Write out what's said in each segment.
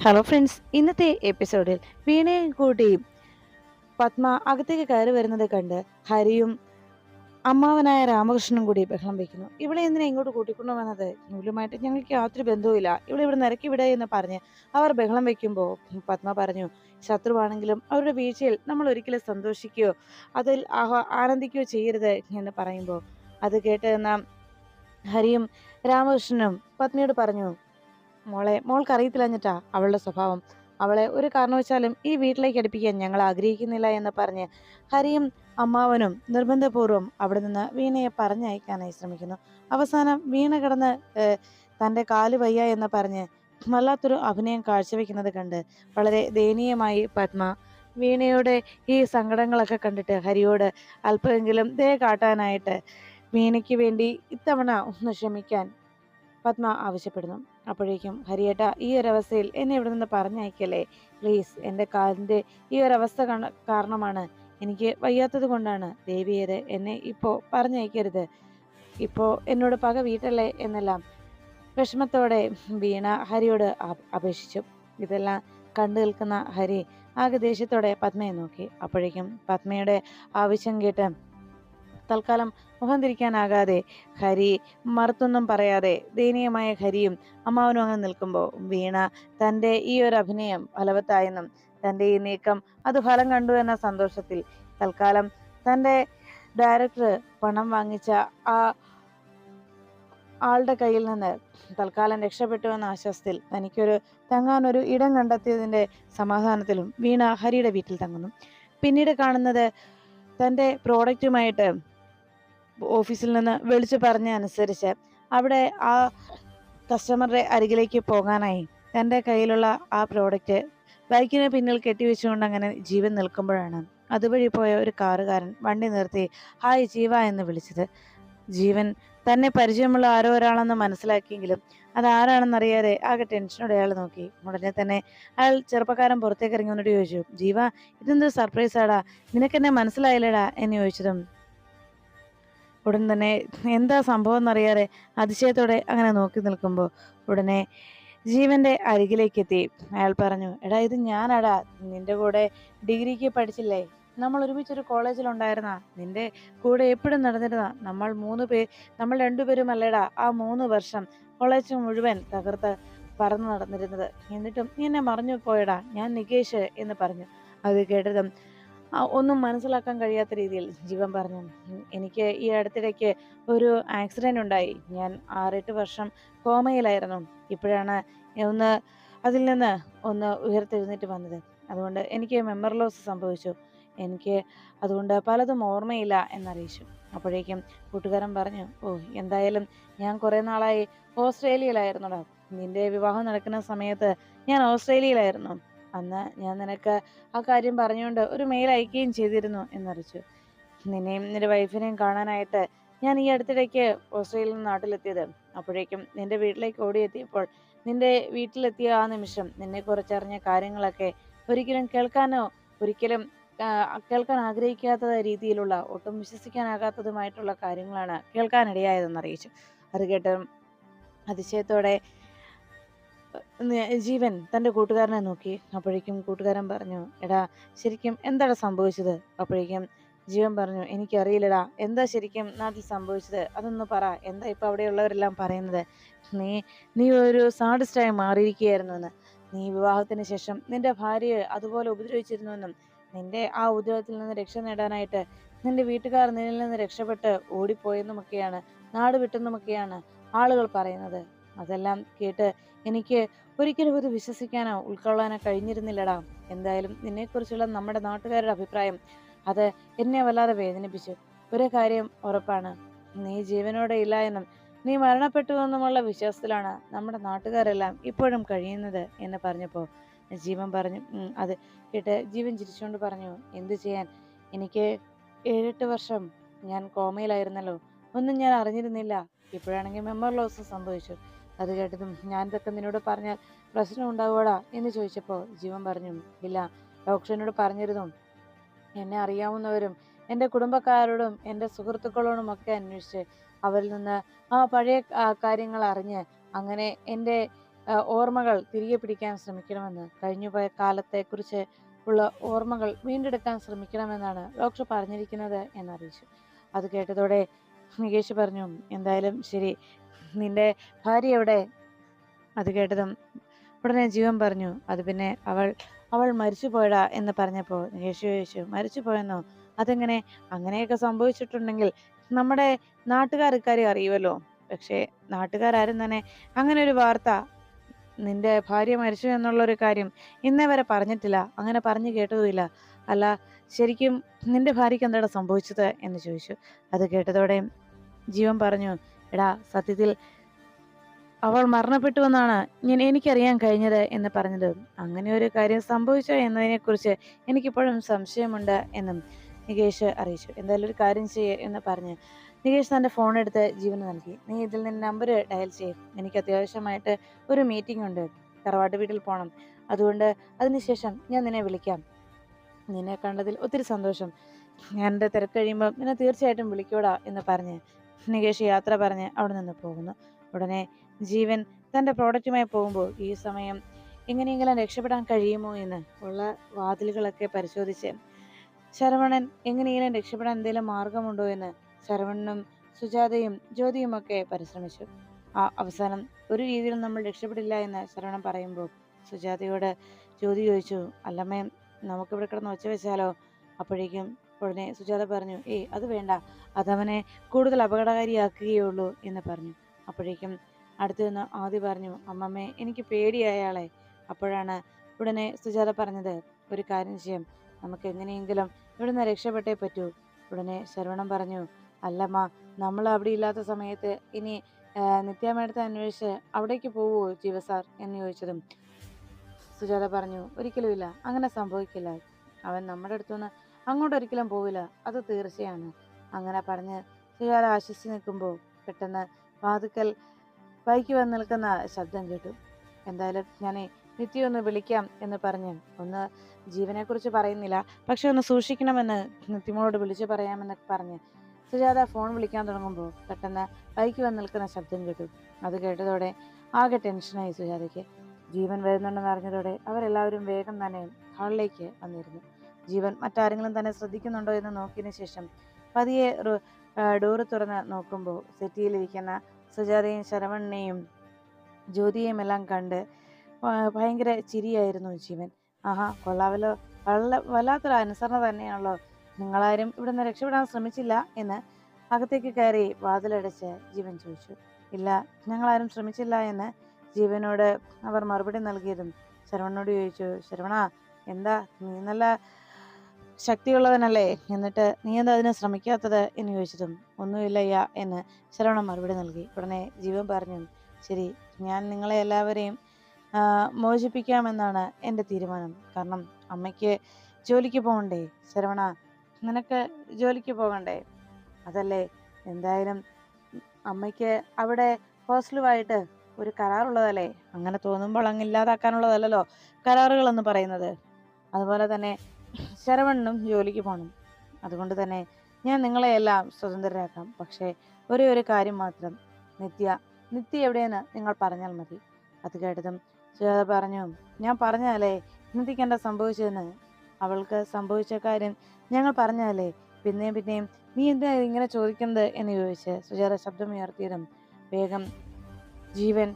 Hello friends ഇന്നത്തെ എപ്പിസോഡിൽ വീണയും കൂട്ടിയും പത്മ അകത്തേക്ക് കയറി വരുന്നത് കണ്ട് ഹരിയും അമ്മാവനായ രാമകൃഷ്ണനും കൂടി ബഹളം വയ്ക്കുന്നു ഇവിടെ എന്തിനാ ഇങ്ങോട്ട് കൂട്ടിക്കൊണ്ടു വന്നത്? ഇവളുമായിട്ട് ഞങ്ങൾക്ക് യാതൊരു ബന്ധവുമില്ല. ഇവിടെ ഇവിടെ നിരക്കി വിട എന്ന് പറഞ്ഞ് അവർ ബഹളം വയ്ക്കുമ്പോൾ പത്മ പറഞ്ഞു ശത്രുവാണെങ്കിലും അവരുടെ വീഴ്ചയിൽ നമ്മൾ ഒരിക്കലും സന്തോഷിക്കുകയോ അതിൽ ആനന്ദിക്കുകയോ ചെയ്യരുത് എന്ന് പറയുമ്പോൾ അത് കേട്ട് നാം ഹരിയും രാമകൃഷ്ണനും പത്നിയോട് പറഞ്ഞു മോളെ മോൾക്ക് അറിയത്തില്ലഞ്ഞിട്ടാ അവളുടെ സ്വഭാവം. അവളെ ഒരു കാരണവശാലും ഈ വീട്ടിലേക്ക് അടുപ്പിക്കാൻ ഞങ്ങൾ ആഗ്രഹിക്കുന്നില്ല എന്ന് പറഞ്ഞ് ഹരിയും അമ്മാവനും നിർബന്ധപൂർവം അവിടെ നിന്ന് വീണയെ പറഞ്ഞയക്കാനായി ശ്രമിക്കുന്നു. അവസാനം വീണ കിടന്ന് തന്റെ കാൽ വയ്യ എന്ന് പറഞ്ഞ് വല്ലാത്തൊരു അഭിനയം കാഴ്ചവെക്കുന്നത് കണ്ട് വളരെ ദയനീയമായി പത്മ വീണയുടെ ഈ സങ്കടങ്ങളൊക്കെ കണ്ടിട്ട് ഹരിയോട് അല്പമെങ്കിലും ദയ കാട്ടാനായിട്ട് വീണയ്ക്ക് വേണ്ടി ഇത്തവണ ഒന്ന് ക്ഷമിക്കാൻ പത്മ ആവശ്യപ്പെടുന്നു. അപ്പോഴേക്കും ഹരിയേട്ട ഈ ഒരവസ്ഥയിൽ എന്നെ ഇവിടെ നിന്ന് പറഞ്ഞയക്കല്ലേ? പ്ലീസ് എന്റെ കാലിന്റെ ഈ ഒരവസ്ഥ കാരണമാണ്. എനിക്ക് വയ്യാത്തത് കൊണ്ടാണ്. ദേവിയത് എന്നെ ഇപ്പോൾ പറഞ്ഞയക്കരുത്. ഇപ്പോൾ എന്നോട് പക വീട്ടല്ലേ എന്നെല്ലാം. വിഷമത്തോടെ വീണ ഹരിയോട് അപേക്ഷിച്ചു. ഇതെല്ലാം കണ്ടു നിൽക്കുന്ന ഹരി ആകെ ദേഷ്യത്തോടെ പത്മയെ നോക്കി. അപ്പോഴേക്കും പത്മയുടെ ആവശ്യം കേട്ട് തൽക്കാലം മുഖം തിരിക്കാനാകാതെ ഹരി മറുത്തൊന്നും പറയാതെ ദയനീയമായ ഹരിയും അമ്മാവനും അങ്ങ് നിൽക്കുമ്പോൾ വീണ തന്റെ ഈ ഒരു അഭിനയം ഫലവത്തായെന്നും തന്റെ ഈ നീക്കം അത് ഫലം കണ്ടു എന്ന സന്തോഷത്തിൽ തൽക്കാലം തന്റെ ഡയറക്ടർ പണം വാങ്ങിച്ച ആ ആളുടെ കയ്യിൽ നിന്ന് തൽക്കാലം രക്ഷപ്പെട്ടു എന്ന ആശ്വാസത്തിൽ തനിക്കൊരു തങ്ങാനൊരു ഇടം കണ്ടെത്തിയതിന്റെ സമാധാനത്തിലും വീണ ഹരിയുടെ വീട്ടിൽ തങ്ങുന്നു. പിന്നീട് കാണുന്നത് തന്റെ പ്രോഡക്റ്റുമായിട്ട് ഓഫീസിൽ നിന്ന് വിളിച്ചു പറഞ്ഞ അനുസരിച്ച് അവിടെ ആ കസ്റ്റമറുടെ അരികിലേക്ക് പോകാനായി. തന്റെ കയ്യിലുള്ള ആ പ്രോഡക്റ്റ് ബൈക്കിന് പിന്നിൽ കെട്ടിവെച്ചുകൊണ്ട് അങ്ങനെ ജീവൻ നിൽക്കുമ്പോഴാണ്. അതുവഴി പോയ ഒരു കാറുകാരൻ വണ്ടി നിർത്തി ഹായ് ജീവ എന്ന് വിളിച്ചത്. ജീവൻ തന്നെ പരിചയമുള്ള ആരോ ഒരാളെന്ന് മനസ്സിലാക്കിയെങ്കിലും അത് ആരാണെന്നറിയാതെ ആകെ ടെൻഷനോടെ അയാൾ നോക്കി. ഉടനെ തന്നെ അയാൾ ചെറുപ്പക്കാരൻ പുറത്തേക്ക് ഇറങ്ങി വന്നിട്ട് ചോദിച്ചു ജീവ ഇതെന്തൊരു സർപ്രൈസ് ആടാ? നിനക്കെന്നെ മനസ്സിലായില്ലടാ? എന്ന് ചോദിച്ചതും ഉടൻ തന്നെ എന്താ സംഭവം എന്നറിയാതെ അതിശയത്തോടെ അങ്ങനെ നോക്കി നിൽക്കുമ്പോൾ ഉടനെ ജീവന്റെ അരികിലേക്ക് എത്തി അയാൾ പറഞ്ഞു എടാ ഇത് ഞാനടാ. നിന്റെ കൂടെ ഡിഗ്രിക്ക് പഠിച്ചില്ലേ? നമ്മൾ ഒരുമിച്ചൊരു കോളേജിലുണ്ടായിരുന്ന. നിന്റെ കൂടെ എപ്പോഴും നടന്നിരുന്ന. നമ്മൾ മൂന്ന് പേർ നമ്മൾ രണ്ടുപേരും അല്ലേടാ ആ മൂന്ന് വർഷം കോളേജ് മുഴുവൻ തകർത്ത് പറന്നു നടന്നിരുന്നത്. എന്നിട്ടും എന്നെ മറിഞ്ഞു പോയടാ ഞാൻ നികേഷ് എന്ന് പറഞ്ഞു. അത് കേട്ടതും ഒന്നും മനസ്സിലാക്കാൻ കഴിയാത്ത രീതിയിൽ ജീവൻ പറഞ്ഞു. എനിക്ക് ഈ അടുത്തിടയ്ക്ക് ഒരു ആക്സിഡന്റ് ഉണ്ടായി. ഞാൻ ആറെട്ട് വർഷം കോമയിലായിരുന്നു. ഇപ്പോഴാണ് ഒന്ന് അതിൽ നിന്ന് ഒന്ന് ഉയർത്തെഴുന്നേറ്റ് വന്നത്. അതുകൊണ്ട് എനിക്ക് മെമ്മറി ലോസ് സംഭവിച്ചു. എനിക്ക് അതുകൊണ്ട് പലതും ഓർമ്മയില്ല എന്നറിയിച്ചു. അപ്പോഴേക്കും കൂട്ടുകാരൻ പറഞ്ഞു ഓ എന്തായാലും ഞാൻ കുറേ നാളായി ഓസ്ട്രേലിയയിലായിരുന്നുടാ നിന്റെ വിവാഹം നടക്കുന്ന സമയത്ത് ഞാൻ ഓസ്ട്രേലിയയിലായിരുന്നു. അന്ന് ഞാൻ നിനക്ക് ആ കാര്യം പറഞ്ഞുകൊണ്ട് ഒരു മെയിൽ അയക്കുകയും ചെയ്തിരുന്നു എന്നറിയിച്ചു. നിന്നെയും നിന്റെ വൈഫിനെയും കാണാനായിട്ട് ഞാൻ ഈ അടുത്തിടയ്ക്ക് ഓസ്ട്രേലിയയിൽ നിന്ന് നാട്ടിലെത്തിയത്. അപ്പോഴേക്കും നിന്റെ വീട്ടിലേക്ക് ഓടിയെത്തിയപ്പോൾ നിന്റെ വീട്ടിലെത്തിയ ആ നിമിഷം നിന്നെ കുറിച്ചറിഞ്ഞ കാര്യങ്ങളൊക്കെ ഒരിക്കലും കേൾക്കാനോ ഒരിക്കലും കേൾക്കാൻ ആഗ്രഹിക്കാത്ത രീതിയിലുള്ള ഒട്ടും വിശ്വസിക്കാനാകാത്തതുമായിട്ടുള്ള കാര്യങ്ങളാണ് കേൾക്കാനിടയായതെന്ന് അറിയിച്ചു അത് കേട്ട് അതിശയത്തോടെ ജീവൻ തന്റെ കൂട്ടുകാരനെ നോക്കി. അപ്പോഴേക്കും കൂട്ടുകാരൻ പറഞ്ഞു എടാ ശരിക്കും എന്താണ് സംഭവിച്ചത്? അപ്പോഴേക്കും ജീവൻ പറഞ്ഞു എനിക്കറിയില്ലടാ എന്താ ശരിക്കും നാട്ടിൽ സംഭവിച്ചത്? അതൊന്ന് പറ എന്താ ഇപ്പം അവിടെയുള്ളവരെല്ലാം പറയുന്നത്? നീ നീ ഒരു സാഡിസ്റ്റായി മാറിയിരിക്കുകയായിരുന്നു എന്ന് നീ വിവാഹത്തിന് ശേഷം നിന്റെ ഭാര്യയെ അതുപോലെ ഉപദ്രവിച്ചിരുന്നുവെന്നും നിന്റെ ആ ഉദ്യോഗത്തിൽ നിന്ന് രക്ഷ നേടാനായിട്ട് നിന്റെ വീട്ടുകാർ നിന്നിൽ നിന്ന് രക്ഷപ്പെട്ട് ഓടിപ്പോയെന്നുമൊക്കെയാണ് നാട് വിട്ടെന്നുമൊക്കെയാണ് ആളുകൾ പറയുന്നത്. അതെല്ലാം കേട്ട് എനിക്ക് ഒരിക്കലും ഇത് വിശ്വസിക്കാനോ ഉൾക്കൊള്ളാനോ കഴിഞ്ഞിരുന്നില്ലടാ. എന്തായാലും നിന്നെക്കുറിച്ചുള്ള നമ്മുടെ നാട്ടുകാരുടെ അഭിപ്രായം അത് എന്നെ വല്ലാതെ വേദനിപ്പിച്ചു. ഒരു കാര്യം ഉറപ്പാണ്. നീ ജീവനോടെ ഇല്ല എന്നും നീ മരണപ്പെട്ടു എന്നുമുള്ള വിശ്വാസത്തിലാണ് നമ്മുടെ നാട്ടുകാരെല്ലാം ഇപ്പോഴും കഴിയുന്നത് എന്ന് പറഞ്ഞപ്പോൾ ജീവൻ പറഞ്ഞു. "ഉം, അത് കേട്ട് ജീവൻ ചിരിച്ചുകൊണ്ട് പറഞ്ഞു എന്തു ചെയ്യാൻ? എനിക്ക് ഏഴെട്ട് വർഷം ഞാൻ കോമയിലായിരുന്നല്ലോ. ഒന്നും ഞാൻ അറിഞ്ഞിരുന്നില്ല. ഇപ്പോഴാണെങ്കിൽ മെമ്മറി ലോസ് സംഭവിച്ചു. അത് കേട്ടതും ഞാൻ ഇതൊക്കെ നിന്നോട് പറഞ്ഞാൽ പ്രശ്നം ഉണ്ടാവുകടാ എന്ന് ചോദിച്ചപ്പോൾ ജീവൻ പറഞ്ഞു ഇല്ല ഡോക്ടർ എന്നോട് പറഞ്ഞിരുന്നു. എന്നെ അറിയാവുന്നവരും എന്റെ കുടുംബക്കാരോടും എന്റെ സുഹൃത്തുക്കളോടും ഒക്കെ അന്വേഷിച്ച് അവരിൽ നിന്ന് ആ പഴയ കാര്യങ്ങൾ അറിഞ്ഞ് അങ്ങനെ എന്റെ ഓർമ്മകൾ തിരികെ പിടിക്കാൻ ശ്രമിക്കണമെന്ന് കഴിഞ്ഞുപോയ കാലത്തെക്കുറിച്ച് ഉള്ള ഓർമ്മകൾ വീണ്ടെടുക്കാൻ ശ്രമിക്കണമെന്നാണ് ഡോക്ടർ പറഞ്ഞിരിക്കുന്നത് എന്നറിയിച്ചു. അത് കേട്ടതോടെ നികേഷ് പറഞ്ഞു എന്തായാലും ശരി നിന്റെ ഭാര്യ എവിടെ? അത് കേട്ടതും ഉടനെ ജീവൻ പറഞ്ഞു. അത് പിന്നെ അവൾ അവൾ മരിച്ചു പോയടാ എന്ന് പറഞ്ഞപ്പോൾ യേശു യേശു മരിച്ചു പോയെന്നോ അതെങ്ങനെ? അങ്ങനെയൊക്കെ സംഭവിച്ചിട്ടുണ്ടെങ്കിൽ നമ്മുടെ നാട്ടുകാർ ഇക്കാര്യം അറിയുമല്ലോ പക്ഷേ നാട്ടുകാരും തന്നെ അങ്ങനെ ഒരു വാർത്ത നിന്റെ ഭാര്യ മരിച്ചു എന്നുള്ളൊരു കാര്യം ഇന്നേ വരെ പറഞ്ഞിട്ടില്ല. അങ്ങനെ പറഞ്ഞു കേട്ടതുമില്ല. അല്ല ശരിക്കും നിന്റെ ഭാര്യയ്ക്ക് എന്താണ് സംഭവിച്ചത്? എന്ന് ചോദിച്ചു. അത് കേട്ടതോടെ ജീവൻ പറഞ്ഞു എടാ സത്യത്തിൽ അവൾ മരണപ്പെട്ടു എന്നാണ് ഞാൻ എനിക്കറിയാൻ കഴിഞ്ഞത് എന്ന് പറഞ്ഞത്. അങ്ങനെ ഒരു കാര്യം സംഭവിച്ചോ എന്നതിനെക്കുറിച്ച് എനിക്കിപ്പോഴും സംശയമുണ്ട് എന്നും നികേഷ് അറിയിച്ചു. എന്തായാലും ഒരു കാര്യം ചെയ്യേ എന്ന് പറഞ്ഞ് നികേഷ് തന്റെ ഫോൺ എടുത്ത് ജീവന് നൽകി. നീ ഇതിൽ നിന്ന് നമ്പർ ഡയൽ ചെയ്യും. എനിക്ക് അത്യാവശ്യമായിട്ട് ഒരു മീറ്റിംഗ് ഉണ്ട്. തറവാട്ട് വീട്ടിൽ പോകണം അതുകൊണ്ട് അതിനുശേഷം ഞാൻ നിന്നെ വിളിക്കാം. നിന്നെ കണ്ടതിൽ ഒത്തിരി സന്തോഷം. ഞാൻ എന്റെ തിരക്ക് കഴിയുമ്പോൾ നിന്നെ തീർച്ചയായിട്ടും വിളിക്കൂടാ എന്ന് പറഞ്ഞ് നികേഷ് യാത്ര പറഞ്ഞ് അവിടെ നിന്ന് പോകുന്നു. ഉടനെ ജീവൻ തന്റെ പ്രോഡക്റ്റുമായി പോകുമ്പോൾ ഈ സമയം എങ്ങനെയെങ്കിലും രക്ഷപ്പെടാൻ കഴിയുമോ എന്ന് ഉള്ള വാതിലുകളൊക്കെ പരിശോധിച്ച് ശരവണൻ എങ്ങനെയെങ്കിലും രക്ഷപ്പെടാൻ എന്തെങ്കിലും മാർഗമുണ്ടോ എന്ന് ശരവണനും സുജാതയും ജ്യോതിയും ഒക്കെ പരിശ്രമിച്ചു. ആ അവസാനം ഒരു രീതിയിലും നമ്മൾ രക്ഷപ്പെടില്ല എന്ന് ശരവണൻ പറയുമ്പോൾ സുജാതയോട് ജ്യോതി ചോദിച്ചു അല്ലമ്മേ നമുക്കിവിടെ കിടന്ന് ഒച്ച വെച്ചാലോ? അപ്പോഴേക്കും ഉടനെ സുജാത പറഞ്ഞു ഏയ് അത് വേണ്ട. അതവനെ കൂടുതൽ അപകടകാരിയാക്കുകയുള്ളൂ എന്ന് പറഞ്ഞു. അപ്പോഴേക്കും അടുത്തു നിന്ന് ആദ്യ പറഞ്ഞു അമ്മമ്മേ എനിക്ക് പേടിയായാളെ അപ്പോഴാണ് ഉടനെ സുജാത പറഞ്ഞത് ഒരു കാര്യം ചെയ്യാം. നമുക്ക് എങ്ങനെയെങ്കിലും ഇവിടുന്ന് രക്ഷപ്പെട്ടേ പറ്റൂ. ഉടനെ ശരവണം പറഞ്ഞു അല്ലമ്മ നമ്മൾ അവിടെ ഇല്ലാത്ത സമയത്ത് ഇനി നിത്യാമേടത്തെ അന്വേഷിച്ച് അവിടേക്ക് പോവുമോ ജീവ സാർ? എന്ന് ചോദിച്ചതും സുജാത പറഞ്ഞു ഒരിക്കലുമില്ല. അങ്ങനെ സംഭവിക്കില്ല. അവൻ നമ്മുടെ അടുത്തുനിന്ന് അങ്ങോട്ട് ഒരിക്കലും പോവില്ല. അത് തീർച്ചയാണ്. അങ്ങനെ പറഞ്ഞ് സുജാത ആശ്വസിച്ച് നിൽക്കുമ്പോൾ പെട്ടെന്ന് വാതുക്കൽ ബൈക്ക് വന്ന് നിൽക്കുന്ന ശബ്ദം കേട്ടു. എന്തായാലും ഞാൻ നിത്യ ഒന്ന് വിളിക്കാം എന്ന് പറഞ്ഞ് ഒന്ന് ജീവനെക്കുറിച്ച് പറയുന്നില്ല. പക്ഷെ ഒന്ന് സൂക്ഷിക്കണമെന്ന് നിത്യമോളോട് വിളിച്ചു പറയാമെന്നൊക്കെ പറഞ്ഞ് സുജാത ഫോൺ വിളിക്കാൻ തുടങ്ങുമ്പോൾ പെട്ടെന്ന് ബൈക്ക് വന്ന് നിൽക്കുന്ന ശബ്ദം കേട്ടു. അത് കേട്ടതോടെ ആകെ ടെൻഷനായി സുജാതയ്ക്ക്. ജീവൻ വരുന്നുണ്ടെന്ന് അറിഞ്ഞതോടെ അവരെല്ലാവരും വേഗം തന്നെ ഹാളിലേക്ക് വന്നിരുന്നു. ജീവൻ മറ്റാരെങ്കിലും തന്നെ ശ്രദ്ധിക്കുന്നുണ്ടോ എന്ന് നോക്കിയതിന് ശേഷം പതിയെ ഡോറ് തുറന്ന് നോക്കുമ്പോൾ സെറ്റിയിലിരിക്കുന്ന സുജാതയും ശരവണ്ണയും ജ്യോതിയെയും എല്ലാം കണ്ട് ഭയങ്കര ചിരിയായിരുന്നു ജീവൻ. ആഹാ കൊള്ളാവല്ലോ. വളരെ വല്ലാത്തൊരു അനുസരണ തന്നെയാണല്ലോ. നിങ്ങളാരും ഇവിടെ നിന്ന് രക്ഷപ്പെടാൻ ശ്രമിച്ചില്ല എന്ന് അകത്തേക്ക് കയറി വാതിലടച്ച് ജീവൻ ചോദിച്ചു. ഇല്ല ഞങ്ങളാരും ശ്രമിച്ചില്ല എന്ന് ജീവനോട് അവർ മറുപടി നൽകിയതും ശരവണനോട് ചോദിച്ചു ശരവണ എന്താ? നീ നല്ല ശക്തിയുള്ളവനല്ലേ? എന്നിട്ട് നീ എന്താ അതിന് ശ്രമിക്കാത്തത്? എന്ന് ചോദിച്ചതും ഒന്നുമില്ലയ്യ എന്ന് ശരവണ മറുപടി നൽകി. ഉടനെ ജീവൻ പറഞ്ഞു. ശരി ഞാൻ നിങ്ങളെ എല്ലാവരെയും മോചിപ്പിക്കാമെന്നാണ് എന്റെ തീരുമാനം. കാരണം അമ്മയ്ക്ക് ജോലിക്ക് പോകണ്ടേ? ശരവണ നിനക്ക് ജോലിക്ക് പോകണ്ടേ? അതല്ലേ? എന്തായാലും അമ്മയ്ക്ക് അവിടെ ഹോസ്റ്റലുമായിട്ട് ഒരു കരാറുള്ളതല്ലേ? അങ്ങനെ തോന്നുമ്പോൾ അങ്ങ് ഇല്ലാതാക്കാനുള്ളതല്ലല്ലോ കരാറുകൾ എന്ന് പറയുന്നത്. അതുപോലെ തന്നെ ശരവണ്ണനും ജോലിക്ക് പോകണം അതുകൊണ്ട് തന്നെ ഞാൻ നിങ്ങളെ എല്ലാം സ്വതന്ത്രരാക്കാം. പക്ഷേ ഒരേ ഒരു കാര്യം മാത്രം. നിത്യ നിത്യ എവിടെയെന്ന് നിങ്ങൾ പറഞ്ഞാൽ മതി. അത് കേട്ടതും ശ്വേത പറഞ്ഞു ഞാൻ പറഞ്ഞാലേ നിത്യക്ക് എന്താ സംഭവിച്ചതെന്ന്? അവൾക്ക് സംഭവിച്ച കാര്യം ഞങ്ങൾ പറഞ്ഞാലേ. പിന്നെയും പിന്നെയും നീ എന്താ ഇങ്ങനെ ചോദിക്കുന്നത്? എന്ന് ചോദിച്ച് സുജാത ശബ്ദമുയർത്തിയതും വേഗം ജീവൻ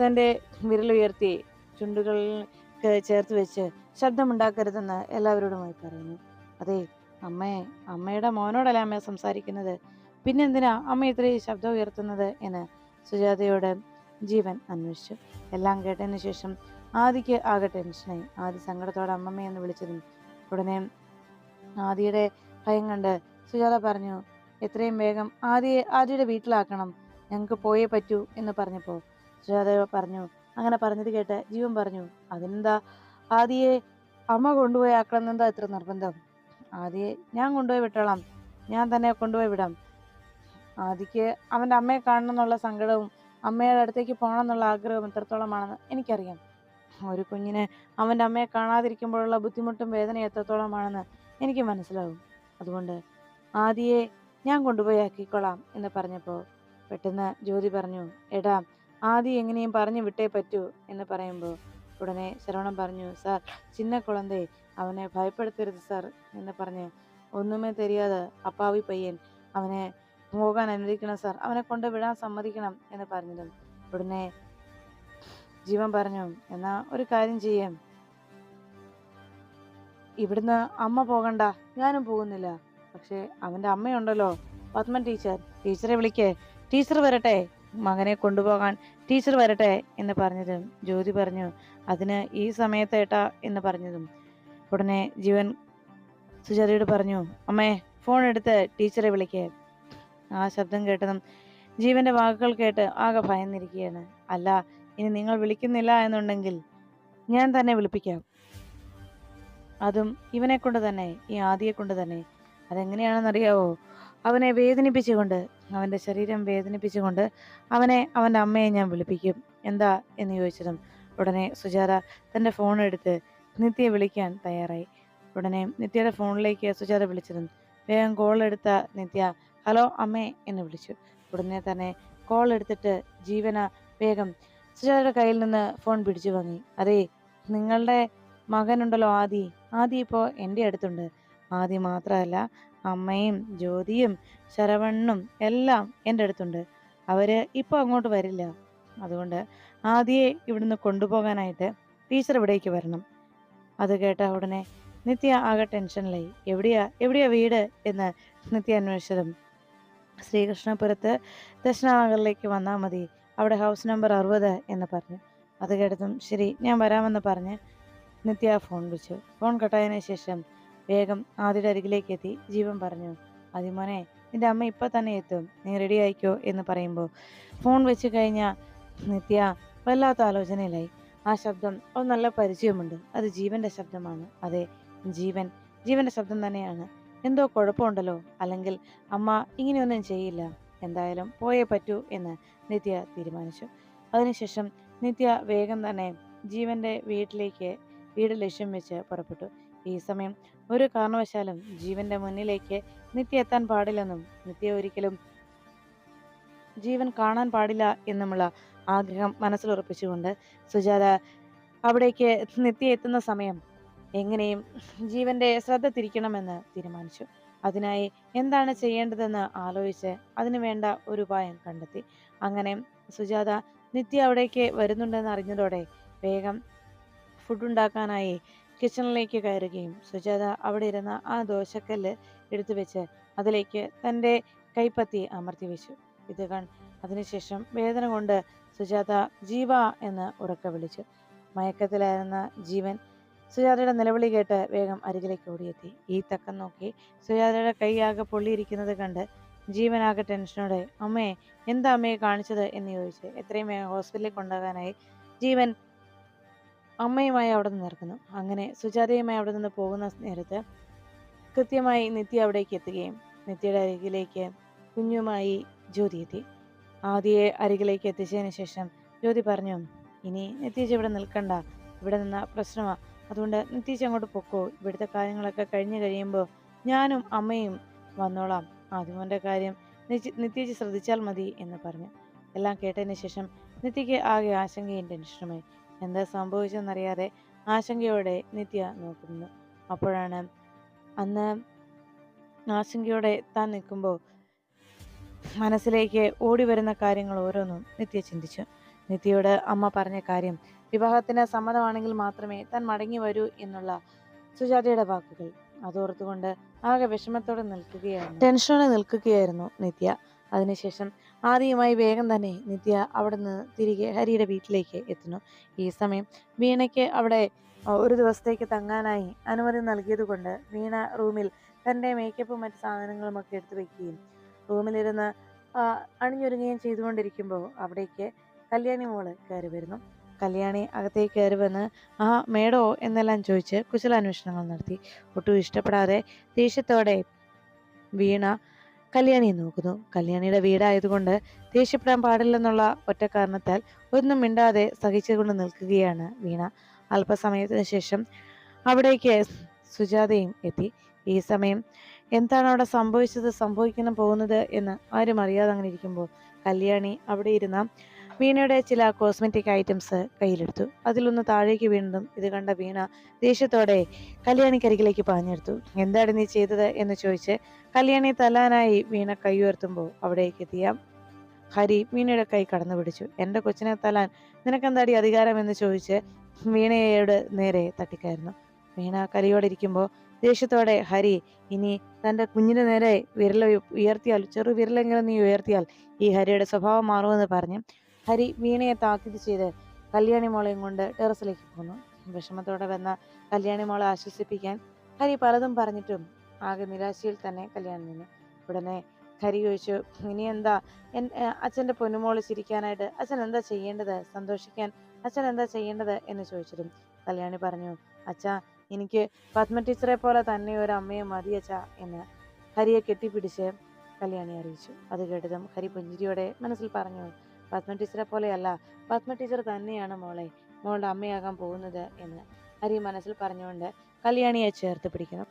തന്റെ വിരലുയർത്തി ചുണ്ടുകളിൽ ചേർത്ത് വെച്ച് ശബ്ദമുണ്ടാക്കരുതെന്ന് എല്ലാവരോടുമായി പറയുന്നു. അതെ അമ്മയെ അമ്മയുടെ മോനോടല്ല അമ്മ സംസാരിക്കുന്നത്? പിന്നെന്തിനാ അമ്മ ഇത്രയും ശബ്ദം ഉയർത്തുന്നത് എന്ന് സുജാതയോട് ജീവൻ അന്വേഷിച്ചു. എല്ലാം കേട്ടതിന് ശേഷം ആദിക്ക് ആകെ ടെൻഷനായി ആദി സങ്കടത്തോടെ അമ്മമ്മയെന്ന് വിളിച്ചതും ഉടനെ ആദിയുടെ ഭയം കണ്ട് സുജാത പറഞ്ഞു എത്രയും വേഗം ആദിയെ ആദിയുടെ വീട്ടിലാക്കണം. ഞങ്ങൾക്ക് പോയേ പറ്റൂ എന്ന് പറഞ്ഞപ്പോൾ സുജാത പറഞ്ഞു അങ്ങനെ പറഞ്ഞത് കേട്ട് ജീവൻ പറഞ്ഞു അതെന്താ ആദിയെ അമ്മ കൊണ്ടുപോയി ആക്കണം എന്താ ഇത്ര നിർബന്ധം? ആദിയെ ഞാൻ കൊണ്ടുപോയി വിട്ടോളാം. ഞാൻ തന്നെ കൊണ്ടുപോയി വിടാം. ആദിക്ക് അവന്റെ അമ്മയെ കാണണം എന്നുള്ള സങ്കടവും അമ്മയുടെ അടുത്തേക്ക് പോകണം എന്നുള്ള ആഗ്രഹവും എത്രത്തോളമാണെന്ന് എനിക്കറിയാം. ഒരു കുഞ്ഞിന് അവന്റെ അമ്മയെ കാണാതിരിക്കുമ്പോഴുള്ള ബുദ്ധിമുട്ടും വേദനയും എത്രത്തോളമാണെന്ന് എനിക്ക് മനസ്സിലാവും. അതുകൊണ്ട് ആദിയെ ഞാൻ കൊണ്ടുപോയി ആക്കിക്കൊള്ളാം എന്ന് പറഞ്ഞപ്പോൾ പെട്ടെന്ന് ജ്യോതി പറഞ്ഞു എടാ ആദ്യം എങ്ങനെയും പറഞ്ഞു വിട്ടേ പറ്റൂ എന്ന് പറയുമ്പോൾ ഉടനെ ശ്രവണം പറഞ്ഞു സാർ ചിന്ന കുളന്തേ അവനെ ഭയപ്പെടുത്തരുത് സാർ എന്ന് പറഞ്ഞ് ഒന്നുമേ തെരിയാതെ അപ്പാവി പയ്യൻ അവനെ പോകാൻ അനുവദിക്കണം സാർ. അവനെ കൊണ്ട് വിടാൻ സമ്മതിക്കണം എന്ന് പറഞ്ഞതും ഉടനെ ജീവൻ പറഞ്ഞു എന്നാ ഒരു കാര്യം ചെയ്യാം. ഇവിടുന്ന് അമ്മ പോകണ്ട. ഞാനും പോകുന്നില്ല. പക്ഷെ അവന്റെ അമ്മയുണ്ടല്ലോ. പത്മൻ ടീച്ചർ ടീച്ചറെ വിളിക്കേ. ടീച്ചർ വരട്ടെ. മകനെ കൊണ്ടുപോകാൻ ടീച്ചർ വരട്ടെ എന്ന് പറഞ്ഞതും ജ്യോതി പറഞ്ഞു അതിന് ഈ സമയത്തേട്ട എന്ന് പറഞ്ഞതും. ഉടനെ ജീവൻ സുചാരിയോട് പറഞ്ഞു അമ്മേ ഫോൺ എടുത്ത് ടീച്ചറെ വിളിക്കേ. ആ ശബ്ദം കേട്ടതും ജീവന്റെ വാക്കുകൾ കേട്ട് ആകെ ഭയന്നിരിക്കുകയാണ്. അല്ല ഇനി നിങ്ങൾ വിളിക്കുന്നില്ല എന്നുണ്ടെങ്കിൽ ഞാൻ തന്നെ വിളിപ്പിക്കാം. അതും ഇവനെ കൊണ്ട് തന്നെ ഈ ആദിയെ കൊണ്ട് തന്നെ. അതെങ്ങനെയാണെന്നറിയാവോ? അവനെ വേദനിപ്പിച്ചുകൊണ്ട് അവന്റെ ശരീരം വേദനിപ്പിച്ചുകൊണ്ട് അവനെ അവന്റെ അമ്മയെ ഞാൻ വിളിപ്പിക്കും. എന്താ? എന്ന് ചോദിച്ചതും ഉടനെ സുജാത തന്റെ ഫോൺ എടുത്ത് നിത്യയെ വിളിക്കാൻ തയ്യാറായി. ഉടനെ നിത്യയുടെ ഫോണിലേക്ക് സുജാത വിളിച്ചിരുന്നു വേഗം കോൾ എടുത്ത നിത്യ ഹലോ അമ്മേ എന്ന് വിളിച്ചു. ഉടനെ തന്നെ കോൾ എടുത്തിട്ട് ജീവന വേഗം സുജാതയുടെ കയ്യിൽ നിന്ന് ഫോൺ പിടിച്ചു വാങ്ങി. അതേ നിങ്ങളുടെ മകനുണ്ടല്ലോ ആദി. ആദി ഇപ്പോൾ എന്റെ അടുത്തുണ്ട്. ആദി മാത്രമല്ല അമ്മയും ജ്യോതിയും ശരവണ്ണും എല്ലാം എന്റെ അടുത്തുണ്ട്. അവർ ഇപ്പോൾ അങ്ങോട്ട് വരില്ല. അതുകൊണ്ട് ആദ്യേ ഇവിടുന്ന് കൊണ്ടുപോകാനായിട്ട് ടീച്ചർ ഇവിടേക്ക് വരണം. അത് കേട്ട ഉടനെ നിത്യ ആകെ ടെൻഷനിലായി. എവിടെയാ? എവിടെയാ വീട്? എന്ന് നിത്യ അന്വേഷിച്ചതും. ശ്രീകൃഷ്ണപുരത്ത് ദക്ഷിണാനഗറിലേക്ക് വന്നാൽ മതി. അവിടെ ഹൗസ് നമ്പർ അറുപത് എന്ന് പറഞ്ഞു. അത് കേട്ടതും ശരി ഞാൻ വരാമെന്ന് പറഞ്ഞ് നിത്യ ഫോൺ വിളിച്ചു. ഫോൺ കട്ടായതിനു ശേഷം വേഗം ആദിയുടെ അരികിലേക്ക് എത്തി ജീവൻ പറഞ്ഞു. അതിമോനെ നിന്റെ അമ്മ ഇപ്പം തന്നെ എത്തും. നീ റെഡി ആയിക്കോ? എന്ന് പറയുമ്പോൾ ഫോൺ വെച്ച് കഴിഞ്ഞ നിത്യ വല്ലാത്ത ആലോചനയിലായി. ആ ശബ്ദം ഒരു നല്ല പരിചയമുണ്ട്. അത് ജീവന്റെ ശബ്ദമാണ്. അതെ ജീവൻ. ജീവന്റെ ശബ്ദം തന്നെയാണ്. എന്തോ കുഴപ്പമുണ്ടല്ലോ. അല്ലെങ്കിൽ അമ്മ ഇങ്ങനെയൊന്നും ചെയ്യില്ല. എന്തായാലും പോയേ പറ്റൂ എന്ന് നിത്യ തീരുമാനിച്ചു. അതിനുശേഷം നിത്യ വേഗം തന്നെ ജീവന്റെ വീട്ടിലേക്ക് വീട് ലക്ഷ്യം വെച്ച് പുറപ്പെട്ടു. ഈ സമയം ഒരു കാരണവശാലും ജീവന്റെ മുന്നിലേക്ക് നിത്യ എത്താൻ പാടില്ലെന്നും നിത്യ ഒരിക്കലും ജീവൻ കാണാൻ പാടില്ല എന്നുമുള്ള ആഗ്രഹം മനസ്സിലുറപ്പിച്ചുകൊണ്ട് സുജാത അവിടേക്ക് നിത്യ എത്തുന്ന സമയം എങ്ങനെയും ജീവന്റെ ശ്രദ്ധ തിരിക്കണമെന്ന് തീരുമാനിച്ചു. അതിനായി എന്താണ് ചെയ്യേണ്ടതെന്ന് ആലോചിച്ച് അതിനു വേണ്ട ഒരു ഉപായം കണ്ടെത്തി. അങ്ങനെ സുജാത നിത്യ അവിടേക്ക് വരുന്നുണ്ടെന്ന് അറിഞ്ഞതോടെ വേഗം ഫുഡ് ഉണ്ടാക്കാനായി കിച്ചണിലേക്ക് കയറുകയും സുജാത അവിടെ ഇരുന്ന ആ ദോശക്കല്ല് എടുത്തു വെച്ച് അതിലേക്ക് തന്റെ കൈപ്പത്തി അമർത്തി വെച്ചു. ഇത് കൺ അതിനുശേഷം വേദന കൊണ്ട് സുജാത ജീവ എന്ന് ഉറക്കെ വിളിച്ചു. മയക്കത്തിലായിരുന്ന ജീവൻ സുജാതയുടെ നിലവിളി കേട്ട് വേഗം അരികിലേക്ക് ഓടിയെത്തി. ഈ തക്കം നോക്കി സുജാതയുടെ കൈയാകെ പൊള്ളിയിരിക്കുന്നത് കണ്ട് ജീവനാകെ ടെൻഷനോടെ അമ്മേ എന്താ അമ്മയെ കാണിച്ചത്? എന്ന് ചോദിച്ച് എത്രയും വേഗം ഹോസ്പിറ്റലിൽ കൊണ്ടുപോകാനായി ജീവൻ അമ്മയുമായി അവിടെ നിന്ന് ഇറക്കുന്നു അങ്ങനെ സുജാതയുമായി അവിടെ നിന്ന് പോകുന്ന നേരത്ത് കൃത്യമായി നിത്യ അവിടേക്ക് എത്തുകയും നിത്യയുടെ അരികിലേക്ക് കുഞ്ഞുമായി ജ്യോതി എത്തി. ആദ്യയെ അരികിലേക്ക് എത്തിച്ചതിന് ശേഷം ജ്യോതി പറഞ്ഞു ഇനി നിത്യജ് ഇവിടെ നിൽക്കണ്ട. ഇവിടെ നിന്ന പ്രശ്നമാണ് അതുകൊണ്ട് നിത്യജ് അങ്ങോട്ട് പൊക്കോ. ഇവിടുത്തെ കാര്യങ്ങളൊക്കെ കഴിഞ്ഞു കഴിയുമ്പോൾ ഞാനും അമ്മയും വന്നോളാം. ആദ്യമോന്റെ കാര്യം നിത്യജ് ശ്രദ്ധിച്ചാൽ മതി എന്ന് പറഞ്ഞു. എല്ലാം കേട്ടതിന് ശേഷം നിത്യയ്ക്ക് ആകെ ആശങ്കയും ടെൻഷനുമായി. എന്താ സംഭവിച്ചെന്നറിയാതെ ആശങ്കയോടെ നിത്യ നോക്കുന്നു. അപ്പോഴാണ് അന്ന് ആശങ്കയോടെ താൻ നിൽക്കുമ്പോൾ മനസ്സിലേക്ക് ഓടി വരുന്ന കാര്യങ്ങൾ ഓരോന്നും നിത്യ ചിന്തിച്ചു. നിത്യയോട് അമ്മ പറഞ്ഞ കാര്യം വിവാഹത്തിന് സമ്മതമാണെങ്കിൽ മാത്രമേ താൻ മടങ്ങി വരൂ എന്നുള്ള സുജാതയുടെ വാക്കുകൾ. അതോർത്തുകൊണ്ട് ആകെ വിഷമത്തോടെ നിൽക്കുകയായിരുന്നു. ടെൻഷനോടെ നിൽക്കുകയായിരുന്നു നിത്യ. അതിനുശേഷം ആദ്യമായി വേഗം തന്നെ നിത്യ അവിടെ നിന്ന് തിരികെ ഹരിയുടെ വീട്ടിലേക്ക് എത്തുന്നു. ഈ സമയം വീണയ്ക്ക് അവിടെ ഒരു ദിവസത്തേക്ക് തങ്ങാനായി അനുമതി നൽകിയതുകൊണ്ട് വീണ റൂമിൽ തന്റെ മേക്കപ്പും മറ്റ് സാധനങ്ങളും ഒക്കെ എടുത്തു വയ്ക്കുകയും റൂമിലിരുന്ന് അണിഞ്ഞൊരുങ്ങുകയും ചെയ്തുകൊണ്ടിരിക്കുമ്പോൾ അവിടേക്ക് കല്യാണി മോൾ കയറി വരുന്നു. കല്യാണി അകത്തേക്ക് കയറി വന്ന് ആ മേടോ എന്നെല്ലാം ചോദിച്ച് കുശലാന്വേഷണങ്ങൾ നടത്തി. ഒട്ടും ഇഷ്ടപ്പെടാതെ ദേഷ്യത്തോടെ വീണ കല്യാണിയെ നോക്കുന്നു. കല്യാണിയുടെ വീടായതുകൊണ്ട് ദേഷ്യപ്പെടാൻ പാടില്ലെന്നുള്ള ഒറ്റ കാരണത്താൽ ഒന്നും മിണ്ടാതെ സഹിച്ചുകൊണ്ട് നിൽക്കുകയാണ് വീണ. അല്പസമയത്തിന് ശേഷം അവിടേക്ക് സുജാതയും എത്തി. ഈ സമയം എന്താണ് അവിടെ സംഭവിച്ചത് സംഭവിക്കാൻ പോകുന്നത് എന്ന് ആരും അറിയാതെ അങ്ങനെ ഇരിക്കുമ്പോൾ കല്യാണി അവിടെ ഇരുന്ന വീണയുടെ ചില കോസ്മെറ്റിക് ഐറ്റംസ് കയ്യിലെടുത്തു. അതിലൊന്ന് താഴേക്ക് വീണതും ഇത് കണ്ട വീണ ദേഷ്യത്തോടെ കല്യാണിക്കരികിലേക്ക് പാഞ്ഞെടുത്തു. എന്താണ് നീ ചെയ്തത്? എന്ന് ചോദിച്ച് കല്യാണി തല്ലാനായി വീണ കൈ ഉയർത്തുമ്പോൾ അവിടേക്ക് എത്തിയ ഹരി വീണയുടെ കൈ കടന്നു പിടിച്ചു. എന്റെ കൊച്ചിനെ തല്ലാൻ നിനക്കെന്താടി അധികാരം? എന്ന് ചോദിച്ച് വീണയോട് നേരെ തട്ടിക്കായിരുന്നു വീണ കലിയോടെ ഇരിക്കുമ്പോൾ ദേഷ്യത്തോടെ ഹരി ഇനി തന്റെ കുഞ്ഞിന് നേരെ വിരൽ ഉയ- ഉയർത്തിയാൽ ചെറു വിരലെങ്കിലും നീ ഉയർത്തിയാൽ ഈ ഹരിയുടെ സ്വഭാവം മാറുമെന്ന് പറഞ്ഞ് ഹരി വീണയെ താക്കീത് ചെയ്ത് കല്യാണി മോളെയും കൊണ്ട് ടെറസിലേക്ക് പോന്നു. വിഷമത്തോടെ വന്ന കല്യാണി മോളെ ആശ്വസിപ്പിക്കാൻ ഹരി പലതും പറഞ്ഞിട്ടും ആകെ നിരാശയിൽ തന്നെ കല്യാണം നിന്നു. ഉടനെ ഹരി ചോദിച്ചു ഇനി എന്താ? എൻ അച്ഛന്റെ പൊന്നുമോൾ ചിരിക്കാനായിട്ട് അച്ഛൻ എന്താ ചെയ്യേണ്ടത്? സന്തോഷിക്കാൻ അച്ഛൻ എന്താ ചെയ്യേണ്ടത്? എന്ന് ചോദിച്ചതും കല്യാണി പറഞ്ഞു അച്ഛാ എനിക്ക് പത്മ ടീച്ചറെ പോലെ തന്നെ ഒരു അമ്മയെ മതി അച്ഛാ എന്ന് ഹരിയെ കെട്ടിപ്പിടിച്ച് കല്യാണി അറിയിച്ചു. അത് കേട്ടതും ഹരി പുഞ്ചിരിയോടെ മനസ്സിൽ പറഞ്ഞു പത്മ ടീച്ചറെ പോലെയല്ല. പത്മ ടീച്ചർ തന്നെയാണ് മോളെ. മോളുടെ അമ്മയാകാൻ പോകുന്നത് എന്ന് ഹരി മനസ്സിൽ പറഞ്ഞുകൊണ്ട് കല്യാണിയെ ചേർത്ത് പിടിക്കുന്നു